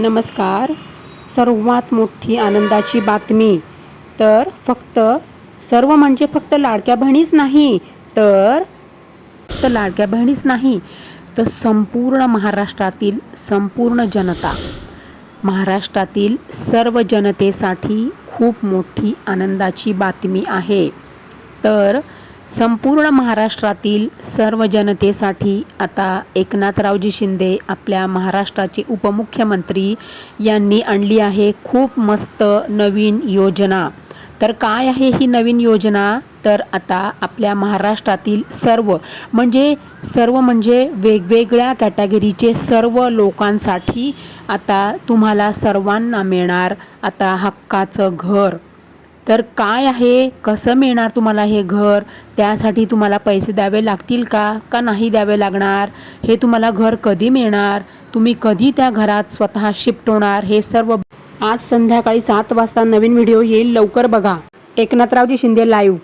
नमस्कार. सर्वात मोठी आनंदाची बातमी. तर फक्त सर्व म्हणजे फक्त लाडक्या बहिणीच नाही तर फक्त लाडक्या बहिणीच नाही तर संपूर्ण महाराष्ट्रातील संपूर्ण जनता. महाराष्ट्रातील सर्व जनतेसाठी खूप मोठी आनंदाची बातमी आहे. तर संपूर्ण महाराष्ट्रातील सर्व जनतेसाठी आता एकनाथरावजी शिंदे आपल्या महाराष्ट्राचे उपमुख्यमंत्री यांनी आणली आहे खूप मस्त नवीन योजना. तर काय आहे ही नवीन योजना? तर आता आपल्या महाराष्ट्रातील सर्व म्हणजे सर्व म्हणजे वेगवेगळ्या कॅटेगरीचे सर्व लोकांसाठी आता तुम्हाला सर्वांना मिळणार आता हक्काचं घर. तर काय आहे? कसं मिळणार तुम्हाला हे घर? त्यासाठी तुम्हाला पैसे द्यावे लागतील का? का नाही द्यावे लागणार? हे तुम्हाला घर कधी मिळणार? तुम्ही कधी त्या घरात स्वतः शिफ्ट होणार? हे सर्व आज संध्याकाळी सात वाजता नवीन व्हिडिओ येईल. लवकर बघा. एकनाथरावजी शिंदे लाईव्ह